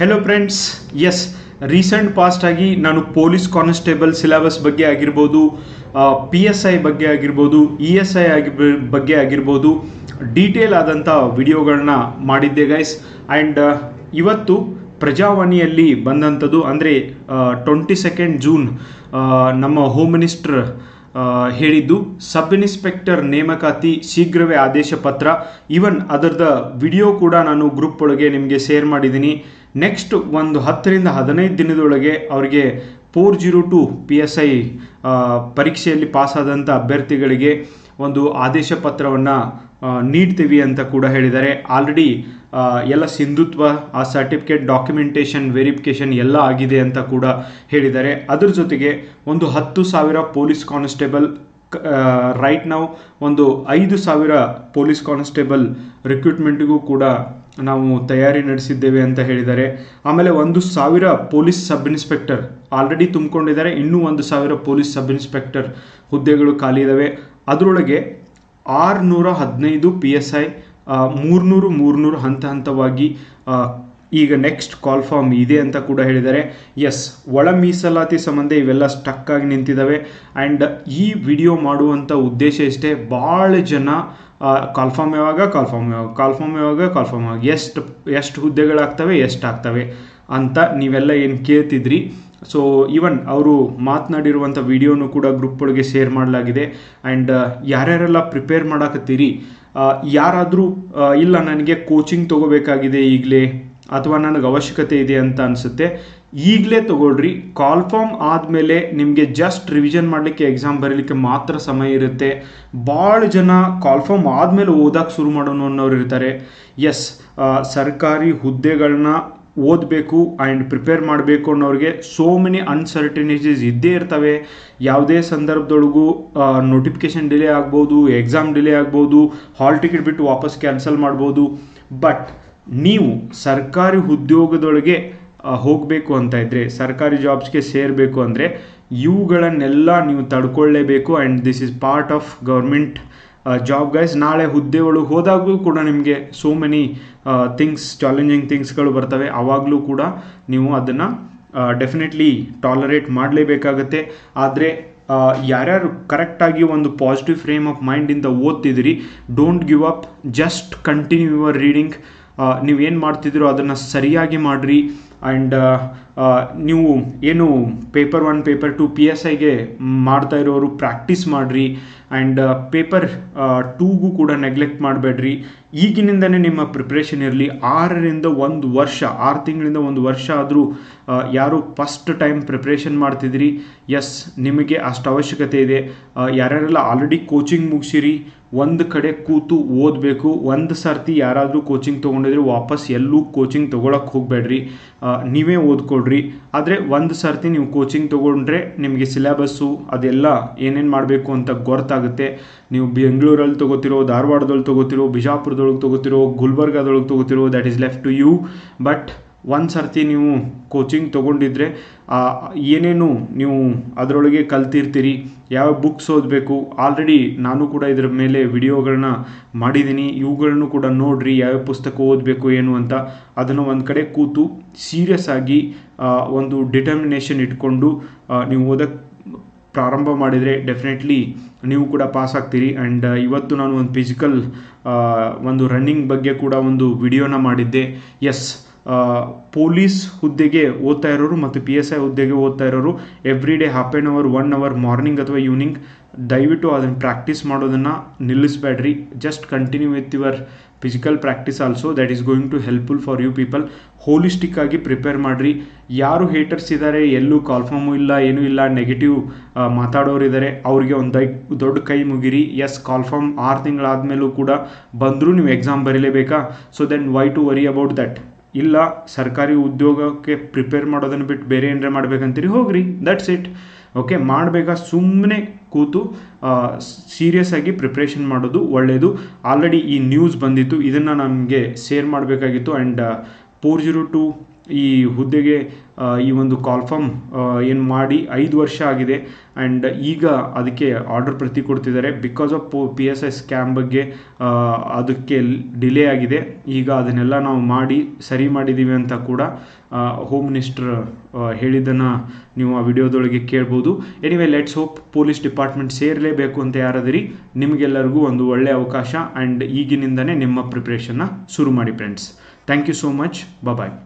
Hello friends as recent past ಆಗಿ ನಾನು police constable syllabus ಬಗ್ಗೆ ಆಗಿರ್ಬೋದು ಪಿ ಎಸ್ ಐ ಬಗ್ಗೆ ಆಗಿರ್ಬೋದು ಇ ಎಸ್ ಐ ಆಗಿ ಬಗ್ಗೆ ಆಗಿರ್ಬೋದು ಡೀಟೇಲ್ ಆದಂಥ ವಿಡಿಯೋಗಳನ್ನ ಮಾಡಿದ್ದೆ ಗೈಸ್ ಆ್ಯಂಡ್ ಇವತ್ತು ಪ್ರಜಾವಾಣಿಯಲ್ಲಿ ಬಂದಂಥದ್ದು ಅಂದರೆ ಟ್ವೆಂಟಿ ಸೆಕೆಂಡ್ ಜೂನ್ ನಮ್ಮ ಹೋಮ್ ಮಿನಿಸ್ಟರ್ ಹೇಳಿದ್ದು ಸಬ್ ಇನ್ಸ್ಪೆಕ್ಟರ್ ನೇಮಕಾತಿ ಶೀಘ್ರವೇ ಆದೇಶ ಪತ್ರ. ಈವನ್ ಅದರದ ವಿಡಿಯೋ ಕೂಡ ನಾನು ಗ್ರೂಪ್ ಒಳಗೆ ನಿಮಗೆ ಶೇರ್ ಮಾಡಿದ್ದೀನಿ. ನೆಕ್ಸ್ಟ್ ಒಂದು ಹತ್ತರಿಂದ ಹದಿನೈದು ದಿನದೊಳಗೆ ಅವರಿಗೆ four zero two P S I ಪರೀಕ್ಷೆಯಲ್ಲಿ ಪಾಸಾದಂಥ ಅಭ್ಯರ್ಥಿಗಳಿಗೆ ಒಂದು ಆದೇಶ ಪತ್ರವನ್ನು ನೀಡ್ತೀವಿ ಅಂತ ಕೂಡ ಹೇಳಿದ್ದಾರೆ. ಆಲ್ರೆಡಿ ಎಲ್ಲ ಸಿಂಧುತ್ವ, ಆ ಸರ್ಟಿಫಿಕೇಟ್ ಡಾಕ್ಯುಮೆಂಟೇಷನ್ ವೆರಿಫಿಕೇಷನ್ ಎಲ್ಲ ಆಗಿದೆ ಅಂತ ಕೂಡ ಹೇಳಿದ್ದಾರೆ. ಅದರ ಜೊತೆಗೆ ಒಂದು ಹತ್ತು ಸಾವಿರ ಪೊಲೀಸ್ ಕಾನ್ಸ್ಟೇಬಲ್ ರೈಟ್ ನಾವು ಒಂದು ಐದು ಸಾವಿರ ಪೊಲೀಸ್ ಕಾನ್ಸ್ಟೇಬಲ್ ರಿಕ್ರೂಟ್ಮೆಂಟ್ಗೂ ಕೂಡ ನಾವು ತಯಾರಿ ನಡೆಸಿದ್ದೇವೆ ಅಂತ ಹೇಳಿದ್ದಾರೆ ಆಮೇಲೆ ಒಂದು ಸಾವಿರ ಪೊಲೀಸ್ ಸಬ್ ಇನ್ಸ್ಪೆಕ್ಟರ್ ಆಲ್ರೆಡಿ ತುಂಬಿಕೊಂಡಿದ್ದಾರೆ. ಇನ್ನೂ ಒಂದು ಸಾವಿರ ಪೊಲೀಸ್ ಸಬ್ ಇನ್ಸ್ಪೆಕ್ಟರ್ ಹುದ್ದೆಗಳು ಖಾಲಿ ಇದ್ದಾವೆ ಅದರೊಳಗೆ ಆರುನೂರ ಹದಿನೈದು ಪಿ ಎಸ್ ಐ ಮೂರ್ನೂರು ಮೂರ್ನೂರು ಹಂತ ಹಂತವಾಗಿ ಈಗ ನೆಕ್ಸ್ಟ್ ಕಾಲ್ ಫಾರ್ಮ್ ಇದೆ ಅಂತ ಕೂಡ ಹೇಳಿದ್ದಾರೆ ಎಸ್, ಒಳ ಮೀಸಲಾತಿ ಸಂಬಂಧ ಇವೆಲ್ಲ ಸ್ಟಕ್ ಆಗಿ ನಿಂತಿದ್ದಾವೆ ಆ್ಯಂಡ್ ಈ ವಿಡಿಯೋ ಮಾಡುವಂಥ ಉದ್ದೇಶ ಇಷ್ಟೇ ಭಾಳ ಜನ ಕಾಲ್ಫಾರ್ಮ್ ಯಾವಾಗ? ಕಾಲ್ಫಾರ್ಮ್ ಯಾವಾಗ? ಕಾಲ್ಫಾರ್ಮ್ ಯಾವಾಗ? ಕಾಲ್ಫಾರ್ಮ್ ಯಾವಾಗ? ಎಷ್ಟು ಎಷ್ಟು ಹುದ್ದೆಗಳಾಗ್ತವೆ ಎಷ್ಟು ಆಗ್ತವೆ ಅಂತ ನೀವೆಲ್ಲ ಏನು ಕೇಳ್ತಿದ್ರಿ? ಸೊ ಈವನ್ ಅವರು ಮಾತನಾಡಿರುವಂಥ ವಿಡಿಯೋನು ಕೂಡ ಗ್ರೂಪ್ ಒಳಗೆ ಶೇರ್ ಮಾಡಲಾಗಿದೆ. ಆ್ಯಂಡ್ ಯಾರ್ಯಾರೆಲ್ಲ ಪ್ರಿಪೇರ್ ಮಾಡಾಕತ್ತೀರಿ? ಯಾರಾದರೂ ಇಲ್ಲ, ನನಗೆ ಕೋಚಿಂಗ್ ತೊಗೋಬೇಕಾಗಿದೆ ಈಗಲೇ, ಅಥವಾ ನನಗೆ ಅವಶ್ಯಕತೆ ಇದೆ ಅಂತ ಅನಿಸುತ್ತೆ. ಈಗಲೇ ತಗೊಳ್ರಿ. ಕಾಲ್ ಫಾರ್ಮ್ ಆದಮೇಲೆ ನಿಮಗೆ ಜಸ್ಟ್ ರಿವಿಷನ್ ಮಾಡಲಿಕ್ಕೆ ಎಕ್ಸಾಮ್ ಬರೀಲಿಕ್ಕೆ ಮಾತ್ರ ಸಮಯ ಇರುತ್ತೆ. ಭಾಳ ಜನ ಕಾಲ್ ಫಾರ್ಮ್ ಆದಮೇಲೆ ಓದಕ್ಕೆ ಶುರು ಮಾಡೋನು ಅನ್ನೋರು ಇರ್ತಾರೆ. ಎಸ್ ಸರ್ಕಾರಿ ಹುದ್ದೆಗಳನ್ನ ಓದಬೇಕು ಆ್ಯಂಡ್ ಪ್ರಿಪೇರ್ ಮಾಡಬೇಕು ಅನ್ನೋರಿಗೆ ಸೋ ಮೆನಿ ಅನ್ಸರ್ಟಿನಿಟೀಸ್ ಇದ್ದೇ ಇರ್ತವೆ. ಯಾವುದೇ ಸಂದರ್ಭದೊಳಗೂ ನೋಟಿಫಿಕೇಶನ್ ಡಿಲೇ ಆಗ್ಬೋದು ಎಕ್ಸಾಮ್ ಡಿಲೇ ಆಗ್ಬೋದು ಹಾಲ್ ಟಿಕೆಟ್ ಬಿಟ್ಟು ವಾಪಸ್ ಕ್ಯಾನ್ಸಲ್ ಮಾಡ್ಬೋದು. ಬಟ್ ನೀವು ಸರ್ಕಾರಿ ಉದ್ಯೋಗದೊಳಗೆ ಹೋಗಬೇಕು ಅಂತ ಇದ್ದರೆ ಸರ್ಕಾರಿ ಜಾಬ್ಸ್ಗೆ ಸೇರಬೇಕು ಅಂದರೆ ಇವುಗಳನ್ನೆಲ್ಲ ನೀವು ತಡ್ಕೊಳ್ಳೇಬೇಕು and this is part of government job guys ನಾಳೆ ಹುದ್ದೆ ಒಳಗೆ ಹೋದಾಗಲೂ ಕೂಡ ನಿಮಗೆ ಸೋ ಮೆನಿ ಥಿಂಗ್ಸ್ ಚಾಲೆಂಜಿಂಗ್ ಥಿಂಗ್ಸ್ಗಳು ಬರ್ತವೆ. ಆವಾಗಲೂ ಕೂಡ ನೀವು ಅದನ್ನು ಡೆಫಿನೆಟ್ಲಿ ಟಾಲರೇಟ್ ಮಾಡಲೇಬೇಕಾಗತ್ತೆ. ಆದರೆ ಯಾರ್ಯಾರು ಕರೆಕ್ಟಾಗಿ ಒಂದು ಪಾಸಿಟಿವ್ ಫ್ರೇಮ್ ಆಫ್ ಮೈಂಡಿಂದ ಓದ್ತಿದ್ದೀರಿ don't give up just continue your reading ನೀವೇನು ಮಾಡ್ತಿದ್ದೀರೋ ಅದನ್ನು ಸರಿಯಾಗಿ ಮಾಡಿರಿ. ಆ್ಯಂಡ್ ನೀವು ಏನು paper one paper two P S ಐಗೆ ಮಾಡ್ತಾ ಇರೋರು ಪ್ರಾಕ್ಟೀಸ್ ಮಾಡಿರಿ. ಆ್ಯಂಡ್ ಪೇಪರ್ ಟೂಗೂ ಕೂಡ ನೆಗ್ಲೆಕ್ಟ್ ಮಾಡಬೇಡ್ರಿ. ಈಗಿನಿಂದನೇ ನಿಮ್ಮ ಪ್ರಿಪ್ರೇಷನ್ ಇರಲಿ. ಆರರಿಂದ ಒಂದು ವರ್ಷ, ಆರು ತಿಂಗಳಿಂದ ಒಂದು ವರ್ಷ ಆದರೂ ಯಾರು ಫಸ್ಟ್ ಟೈಮ್ ಪ್ರಿಪ್ರೇಷನ್ ಮಾಡ್ತಿದ್ದೀರಿ ಎಸ್ ನಿಮಗೆ ಅಷ್ಟು ಅವಶ್ಯಕತೆ ಇದೆ. ಯಾರ್ಯಾರೆಲ್ಲ ಆಲ್ರೆಡಿ ಕೋಚಿಂಗ್ ಮುಗಿಸಿರಿ, ಒಂದು ಕಡೆ ಕೂತು ಓದಬೇಕು. ಒಂದು ಸರ್ತಿ ಯಾರಾದರೂ ಕೋಚಿಂಗ್ ತೊಗೊಂಡಿದ್ರೆ ವಾಪಸ್ ಎಲ್ಲೂ ಕೋಚಿಂಗ್ ತೊಗೊಳಕ್ಕೆ ಹೋಗಬೇಡ್ರಿ. ನೀವೇ ಓದ್ಕೊಳ್ರಿ. ಆದರೆ ಒಂದು ಸರ್ತಿ ನೀವು ಕೋಚಿಂಗ್ ತೊಗೊಂಡ್ರೆ ನಿಮಗೆ ಸಿಲೆಬಸ್ಸು ಅದೆಲ್ಲ ಏನೇನು ಮಾಡಬೇಕು ಅಂತ ಗೊತ್ತಾಗುತ್ತೆ. ನೀವು ಬೆಂಗಳೂರಲ್ಲಿ ತೊಗೋತಿರೋ ಧಾರವಾಡದೊಳಗೆ ತೊಗೋತಿರೋ, ಬಿಜಾಪುರದೊಳಗೆ ತೊಗೋತಿರೋ, ಗುಲ್ಬರ್ಗಾದೊಳಗೆ ತೊಗೋತಿರೋ that is left to you but ಒಂದು ಸರ್ತಿ ನೀವು ಕೋಚಿಂಗ್ ತೊಗೊಂಡಿದ್ರೆ ಏನೇನು ನೀವು ಅದರೊಳಗೆ ಕಲ್ತಿರ್ತೀರಿ ಯಾವ ಬುಕ್ಸ್ ಓದಬೇಕು ಆಲ್ರೆಡಿ ನಾನು ಕೂಡ ಇದರ ಮೇಲೆ ವಿಡಿಯೋಗಳನ್ನ ಮಾಡಿದ್ದೀನಿ ಇವುಗಳನ್ನು ಕೂಡ ನೋಡ್ರಿ ಯಾವ ಪುಸ್ತಕ ಓದಬೇಕು, ಏನು ಅಂತ. ಅದನ್ನು ಒಂದು ಕಡೆ ಕೂತು ಸೀರಿಯಸ್ ಆಗಿ ಒಂದು ಡಿಟರ್ಮಿನೇಷನ್ ಇಟ್ಕೊಂಡು ನೀವು ಓದಕ್ಕೆ ಪ್ರಾರಂಭ ಮಾಡಿದರೆ ಡೆಫಿನೆಟ್ಲಿ ನೀವು ಕೂಡ ಪಾಸ್ ಆಗ್ತೀರಿ. ಆ್ಯಂಡ್ ಇವತ್ತು ನಾನು ಒಂದು ಫಿಸಿಕಲ್ ಒಂದು ರನ್ನಿಂಗ್ ಬಗ್ಗೆ ಕೂಡ ಒಂದು ವಿಡಿಯೋನ ಮಾಡಿದ್ದೆ. ಎಸ್ ಪೊಲೀಸ್ ಹುದ್ದೆಗೆ ಓದ್ತಾ ಇರೋರು ಮತ್ತು ಪಿ ಎಸ್ ಐ ಹುದ್ದೆಗೆ ಓದ್ತಾ ಇರೋರು every day half an hour one hour morning ಅಥವಾ ಈವ್ನಿಂಗ್ ದಯವಿಟ್ಟು ಅದನ್ನು ಪ್ರಾಕ್ಟೀಸ್ ಮಾಡೋದನ್ನು ನಿಲ್ಲಿಸಬೇಡ್ರಿ. Just continue with your physical practice also that is going to helpful for you people holistic ಆಗಿ ಪ್ರಿಪೇರ್ ಮಾಡಿರಿ. ಯಾರು ಹೇಟರ್ಸ್ ಇದ್ದಾರೆ ಎಲ್ಲೂ ಕಾಲ್ಫಾರ್ಮು ಇಲ್ಲ, ಏನೂ ಇಲ್ಲ ನೆಗೆಟಿವ್ ಮಾತಾಡೋರು ಇದ್ದಾರೆ ಅವ್ರಿಗೆ ಒಂದು ದೈ, ದೊಡ್ಡ ಕೈ ಮುಗಿರಿ. ಎಸ್ ಕಾಲ್ಫಾರ್ಮ್ ಆರು ತಿಂಗಳಾದ ಮೇಲೂ ಕೂಡ ಬಂದರೂ ನೀವು exam ಬರೀಲೇಬೇಕಾ? So then why to worry about that ಇಲ್ಲ, ಸರ್ಕಾರಿ ಉದ್ಯೋಗಕ್ಕೆ ಪ್ರಿಪೇರ್ ಮಾಡೋದನ್ನು ಬಿಟ್ಟು ಬೇರೆ ಏನಾರ ಮಾಡ್ಬೇಕಂತೀರಿ, ಹೋಗ್ರಿ ದಟ್ಸ್ ಇಟ್ ಓಕೆ ಮಾಡಬೇಕಾ ಸುಮ್ಮನೆ ಕೂತು ಸೀರಿಯಸ್ ಆಗಿ ಪ್ರಿಪ್ರೇಷನ್ ಮಾಡೋದು ಒಳ್ಳೆಯದು ಆಲ್ರೆಡಿ ಈ ನ್ಯೂಸ್ ಬಂದಿತ್ತು, ಇದನ್ನು ನಮಗೆ ಶೇರ್ ಮಾಡಬೇಕಾಗಿತ್ತು. ಆ್ಯಂಡ್ ಫೋರ್ ಜೀರೋ ಟು ಈ ಹುದ್ದೆಗೆ ಈ ಒಂದು ಕಾಲ್ಫಾರ್ಮ್ ಏನು ಮಾಡಿ ಐದು ವರ್ಷ ಆಗಿದೆ. ಆ್ಯಂಡ್ ಈಗ ಅದಕ್ಕೆ ಆರ್ಡರ್ ಪ್ರತಿ ಕೊಡ್ತಿದ್ದಾರೆ. Because of P S I scam ಬಗ್ಗೆ ಅದಕ್ಕೆ ಡಿಲೇ ಆಗಿದೆ. ಈಗ ಅದನ್ನೆಲ್ಲ ನಾವು ಮಾಡಿ, ಸರಿ ಮಾಡಿದ್ದೀವಿ ಅಂತ ಕೂಡ ಹೋಮ್ ಮಿನಿಸ್ಟರ್ ಹೇಳಿದ್ದನ್ನು ನೀವು ಆ ವಿಡಿಯೋದೊಳಗೆ ಕೇಳ್ಬೋದು. Anyway let's hope police department ಸೇರಲೇಬೇಕು ಅಂತ ಯಾರಾದ್ರಿ, ನಿಮಗೆಲ್ಲರಿಗೂ ಒಂದು ಒಳ್ಳೆಯ ಅವಕಾಶ ಆ್ಯಂಡ್ ಈಗಿನಿಂದನೇ ನಿಮ್ಮ ಪ್ರಿಪ್ರೇಷನ್ನ ಶುರು ಮಾಡಿ friends thank you so much bye